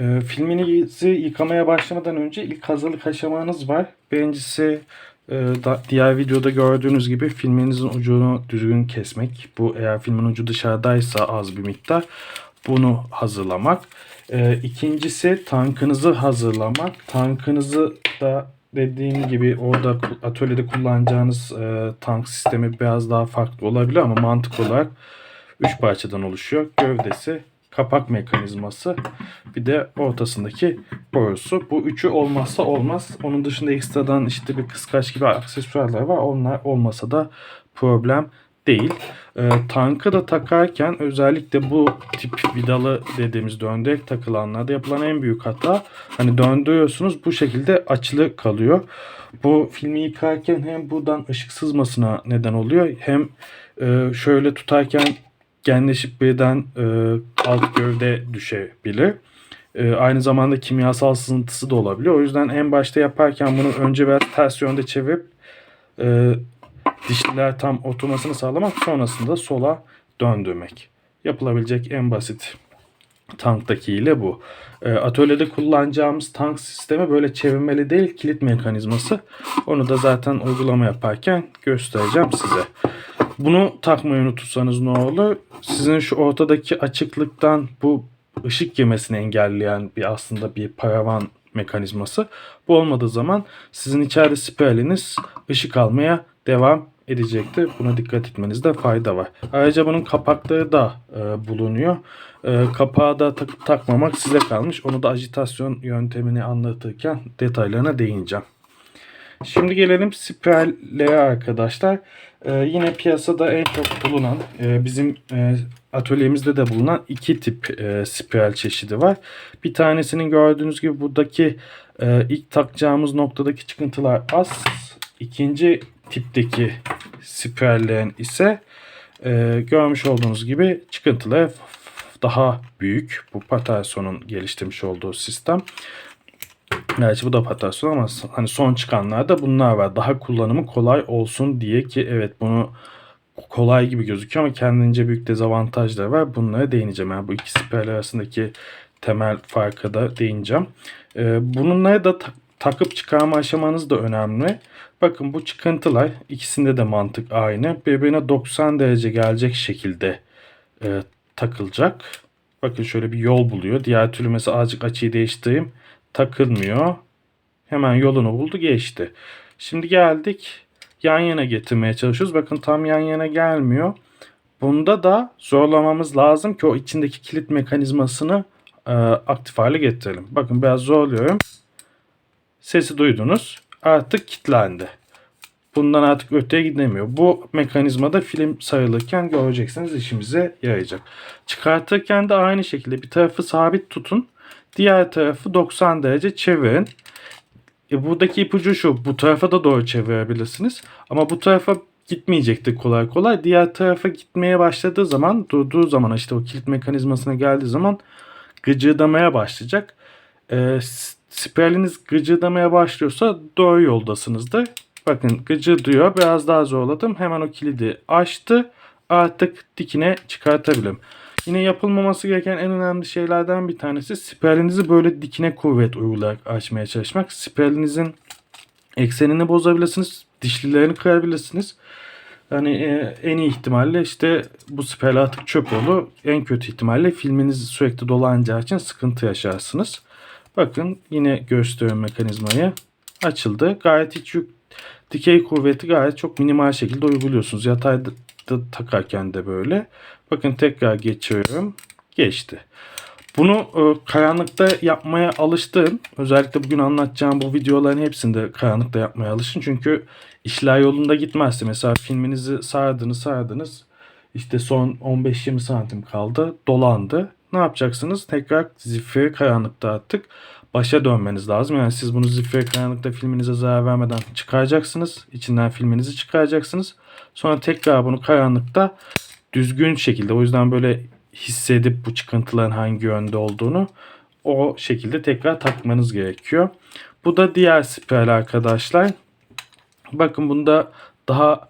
Ee, filminizi yıkamaya başlamadan önce ilk hazırlık aşamanız var. Birincisi e, da- diğer videoda gördüğünüz gibi filminizin ucunu düzgün kesmek. Bu eğer filmin ucu dışarıdaysa az bir miktar bunu hazırlamak. Ee, ikincisi tankınızı hazırlamak. Tankınızı da dediğim gibi orada atölyede kullanacağınız e, tank sistemi biraz daha farklı olabilir ama mantık olarak 3 parçadan oluşuyor. Gövdesi, kapak mekanizması, bir de ortasındaki borusu. Bu üçü olmazsa olmaz. Onun dışında ekstradan işte bir kıskaç gibi aksesuarlar var. Onlar olmasa da problem değil. Ee, tankı da takarken özellikle bu tip vidalı dediğimiz döndürerek takılanlarda yapılan en büyük hata hani döndürüyorsunuz bu şekilde açılı kalıyor. Bu filmi yıkarken hem buradan ışık sızmasına neden oluyor hem e, şöyle tutarken genleşip birden e, alt gövde düşebilir. E, aynı zamanda kimyasal sızıntısı da olabiliyor. O yüzden en başta yaparken bunu önce biraz ters yönde çevirip e, dişliler tam oturmasını sağlamak sonrasında sola döndürmek. Yapılabilecek en basit tanktaki ile bu. E, atölyede kullanacağımız tank sistemi böyle çevirmeli değil kilit mekanizması. Onu da zaten uygulama yaparken göstereceğim size. Bunu takmayı unutursanız ne olur? Sizin şu ortadaki açıklıktan bu ışık girmesini engelleyen bir aslında bir paravan mekanizması. Bu olmadığı zaman sizin içeride spiraliniz ışık almaya devam edecektir. Buna dikkat etmenizde fayda var. Ayrıca bunun kapakları da e, bulunuyor. E, kapağı da takıp takmamak size kalmış. Onu da ajitasyon yöntemini anlatırken detaylarına değineceğim. Şimdi gelelim spirallere arkadaşlar. Ee, yine piyasada en çok bulunan e, bizim e, atölyemizde de bulunan iki tip e, spiral çeşidi var. Bir tanesinin gördüğünüz gibi buradaki e, ilk takacağımız noktadaki çıkıntılar az. İkinci tipteki spirallerin ise e, görmüş olduğunuz gibi çıkıntıları daha büyük. Bu Paterson'un geliştirmiş olduğu sistem. Gerçi bu da Paterson ama hani son çıkanlarda bunlar var. Daha kullanımı kolay olsun diye ki evet bunu kolay gibi gözüküyor ama kendince büyük dezavantajları var. Bunlara değineceğim. Yani bu iki siper arasındaki temel farka da değineceğim. Ee, bununla da tak- takıp çıkarma aşamanız da önemli. Bakın bu çıkıntılar ikisinde de mantık aynı. Birbirine 90 derece gelecek şekilde e, takılacak. Bakın şöyle bir yol buluyor. Diğer türlü mesela azıcık açıyı değiştireyim takılmıyor. Hemen yolunu buldu geçti. Şimdi geldik yan yana getirmeye çalışıyoruz. Bakın tam yan yana gelmiyor. Bunda da zorlamamız lazım ki o içindeki kilit mekanizmasını e, aktif hale getirelim. Bakın biraz zorluyorum. Sesi duydunuz. Artık kilitlendi. Bundan artık öteye gidemiyor. Bu mekanizmada film sarılırken göreceksiniz işimize yarayacak. Çıkartırken de aynı şekilde bir tarafı sabit tutun. Diğer tarafı 90 derece çevirin. E buradaki ipucu şu. Bu tarafa da doğru çevirebilirsiniz. Ama bu tarafa gitmeyecektir kolay kolay. Diğer tarafa gitmeye başladığı zaman durduğu zaman işte o kilit mekanizmasına geldiği zaman gıcırdamaya başlayacak. E, spiraliniz gıcırdamaya başlıyorsa doğru yoldasınızdır. Bakın gıcırdıyor. Biraz daha zorladım. Hemen o kilidi açtı. Artık dikine çıkartabilirim. Yine yapılmaması gereken en önemli şeylerden bir tanesi spiralinizi böyle dikine kuvvet uygulayarak açmaya çalışmak. Spiralinizin eksenini bozabilirsiniz. Dişlilerini kırabilirsiniz. Yani e, en iyi ihtimalle işte bu spiral artık çöp olur. En kötü ihtimalle filminiz sürekli dolanacağı için sıkıntı yaşarsınız. Bakın yine gösteriyorum mekanizmayı. Açıldı. Gayet hiç yük dikey kuvveti gayet çok minimal şekilde uyguluyorsunuz. Yatayda da takarken de böyle. Bakın tekrar geçiyorum. Geçti. Bunu e, karanlıkta yapmaya alıştım. Özellikle bugün anlatacağım bu videoların hepsinde karanlıkta yapmaya alışın. Çünkü işler yolunda gitmezse mesela filminizi sardınız sardınız. İşte son 15-20 santim kaldı. Dolandı. Ne yapacaksınız? Tekrar zifiri karanlıkta attık. Başa dönmeniz lazım. Yani siz bunu zifiri karanlıkta filminize zarar vermeden çıkaracaksınız. İçinden filminizi çıkaracaksınız. Sonra tekrar bunu karanlıkta düzgün şekilde o yüzden böyle hissedip bu çıkıntıların hangi yönde olduğunu o şekilde tekrar takmanız gerekiyor. Bu da diğer spiral arkadaşlar. Bakın bunda daha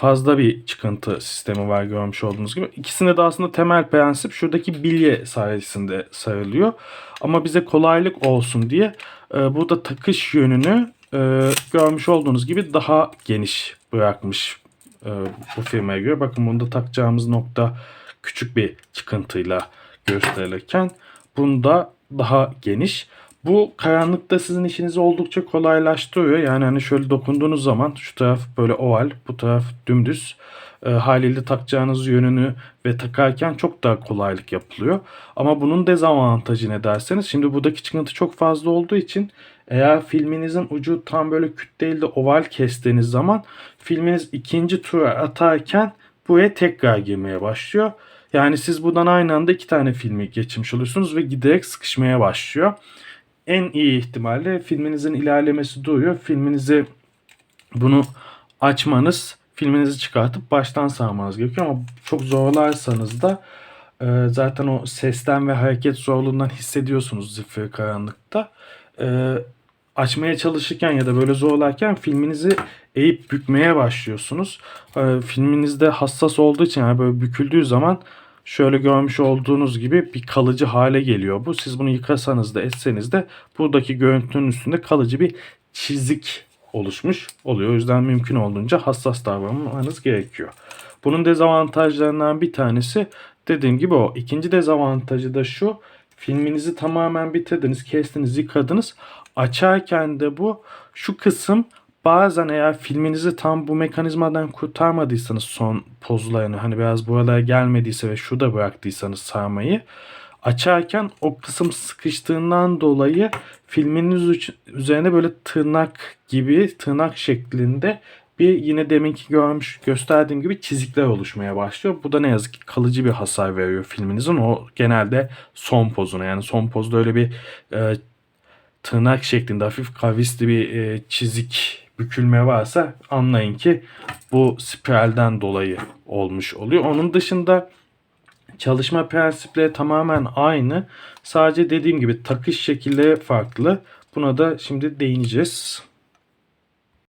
fazla bir çıkıntı sistemi var görmüş olduğunuz gibi. İkisinde de aslında temel prensip şuradaki bilye sayesinde sarılıyor. Ama bize kolaylık olsun diye e, burada takış yönünü e, görmüş olduğunuz gibi daha geniş bırakmış e, bu firmaya göre. Bakın bunda takacağımız nokta küçük bir çıkıntıyla gösterilirken bunda daha geniş. Bu karanlıkta sizin işinizi oldukça kolaylaştırıyor. Yani hani şöyle dokunduğunuz zaman şu taraf böyle oval, bu taraf dümdüz. E, haliyle takacağınız yönünü ve takarken çok daha kolaylık yapılıyor. Ama bunun dezavantajı ne derseniz şimdi buradaki çıkıntı çok fazla olduğu için eğer filminizin ucu tam böyle küt değil de oval kestiğiniz zaman filminiz ikinci tura atarken buraya tekrar girmeye başlıyor. Yani siz buradan aynı anda iki tane filmi geçirmiş oluyorsunuz ve giderek sıkışmaya başlıyor. En iyi ihtimalle filminizin ilerlemesi duruyor. Filminizi bunu açmanız, filminizi çıkartıp baştan sarmanız gerekiyor ama çok zorlarsanız da e, zaten o sesten ve hareket zorluğundan hissediyorsunuz zifiri karanlıkta. E, açmaya çalışırken ya da böyle zorlarken filminizi eğip bükmeye başlıyorsunuz. E, filminizde hassas olduğu için yani böyle büküldüğü zaman şöyle görmüş olduğunuz gibi bir kalıcı hale geliyor bu. Siz bunu yıkasanız da etseniz de buradaki görüntünün üstünde kalıcı bir çizik oluşmuş oluyor. O yüzden mümkün olduğunca hassas davranmanız gerekiyor. Bunun dezavantajlarından bir tanesi dediğim gibi o. İkinci dezavantajı da şu. Filminizi tamamen bitirdiniz, kestiniz, yıkadınız. Açarken de bu şu kısım bazen eğer filminizi tam bu mekanizmadan kurtarmadıysanız son pozlarını hani biraz buralara gelmediyse ve şurada bıraktıysanız sarmayı açarken o kısım sıkıştığından dolayı filminiz üzerine böyle tırnak gibi tırnak şeklinde bir yine deminki görmüş gösterdiğim gibi çizikler oluşmaya başlıyor. Bu da ne yazık ki kalıcı bir hasar veriyor filminizin. O genelde son pozuna yani son pozda öyle bir e, tırnak şeklinde hafif kavisli bir e, çizik bükülme varsa anlayın ki bu spiralden dolayı olmuş oluyor. Onun dışında çalışma prensipleri tamamen aynı. Sadece dediğim gibi takış şekilleri farklı. Buna da şimdi değineceğiz.